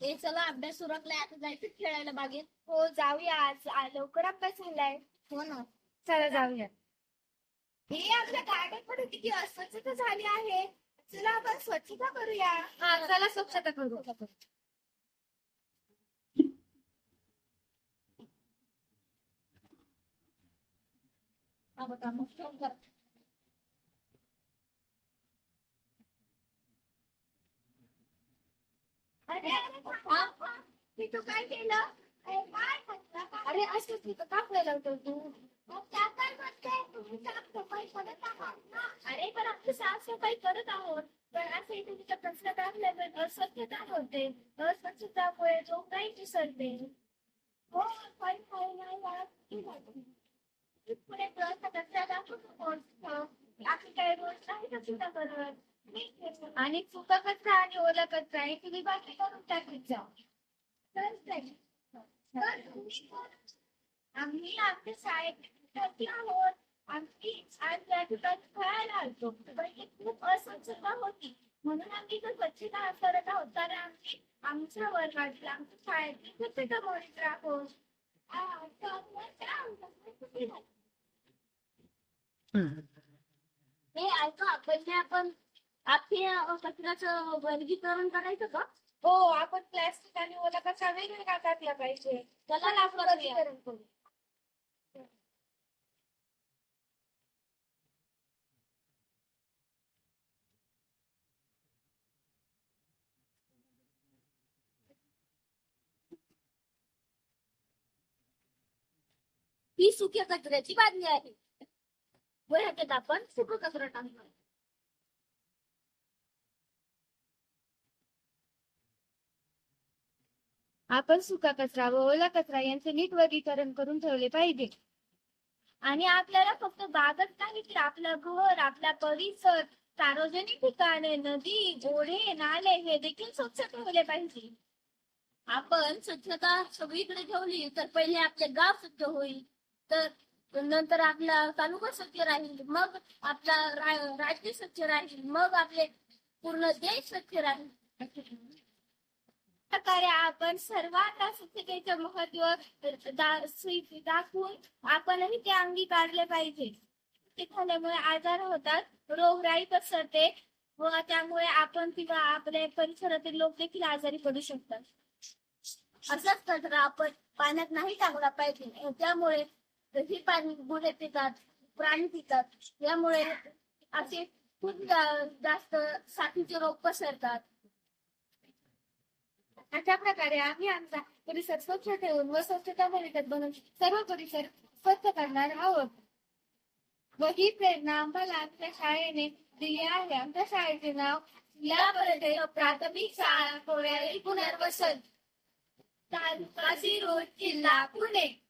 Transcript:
हे चला अभ्यास उरकलाय आता जायचं खेळायला बागेत. हो जाऊया आज. आ- लवकर अभ्यास झालाय हो ना. चला जाऊया. हे आपल्या गार्डनमध्ये किती अस्वच्छता झाली आहे. चला आपण स्वच्छता करूया. हा चला स्वच्छता करू. हा बघा मग फोन कर अरे अरे थांब, थांब. मी तू काय केलं अरे काय असं तिथं का फैलावतो तू मग काय करते? तुम्ही अरे पण आपण साफसफाई करत आहोत पण असं इथे तिथं कचरा टाकल्यावर अस्वच्छता होते अस्वच्छतामुळे जो काही विसरते हो पण काही नाही वाटत. पुढे प्रवासात कचरा टाकू नकोस. आपण काय रोज नाही कचरा करत आणि सुका कचरा आणि ओला कचरा हे तुम्ही बाकी करून टाकीत जा. तर नाही. तर तुम्ही पण आम्ही आमच्या शाळेत आहोत. आम्ही आज या ठिकाणी खेळायला आलतो. पण ही खूप अस्वच्छता होती. म्हणून आम्ही इथं स्वच्छता करत आहोत. तर आम्ही आमच्या वर्गातल्या आमच्या शाळेतली स्वच्छता मोहित आहोत. हे ऐका पहिले आपण आपल्या कचऱ्याचं वर्गीकरण करायचं का? हो आपण प्लॅस्टिक आणि ओला कचरा वेगवेगळा टाकला पाहिजे आपण करूया. वर्गीकरण करू. ही सुक्या कचऱ्याची बादली आहे. व ह्याच्यात आपण सुका कचरा टाकणार आपण सुका कचरा व ओला कचरा यांचे नीट वर्गीकरण करून ठेवले पाहिजे. आणि आपल्याला फक्त बागच नाही तर आपलं घर आपला परिसर सार्वजनिक ठिकाणे नदी ओढे नाले हे देखील स्वच्छ ठेवले पाहिजे. आपण स्वच्छता सगळीकडे ठेवली तर पहिले आपले गाव स्वच्छ होईल. तर नंतर आपला तालुका स्वच्छ राहील मग आपला राज्य स्वच्छ राहील मग आपले पूर्ण देश स्वच्छ राहील. प्रकारे आपण सर्वांना स्वच्छतेचे महत्त्व दाखवून आपणही ते अंगी काढले पाहिजे. ते झाल्यामुळे आजार होतात रोगराई पसरते व त्यामुळे आपण किंवा आपल्या परिसरातील लोक देखील आजारी पडू शकतात. असाच कचरा आपण पाण्यात नाही टाकला पाहिजे. त्यामुळे ही पाणी गुरे पितात प्राणी पितात. यामुळे असे खूप जास्त साथीचे रोग पसरतात. अशा प्रकारे आम्ही आमचा परिसर स्वच्छ ठेवून व स्वच्छता मोहित बनवून सर्व परिसर स्वच्छ करणार आहोत. व ही प्रेरणा आम्हाला आमच्या शाळेने दिली आहे. आमच्या शाळेचे नाव जिल्हा परिषद प्राथमिक शाळा कोळ्याळी पुनर्वसन तालुका रोड जिल्हा पुणे.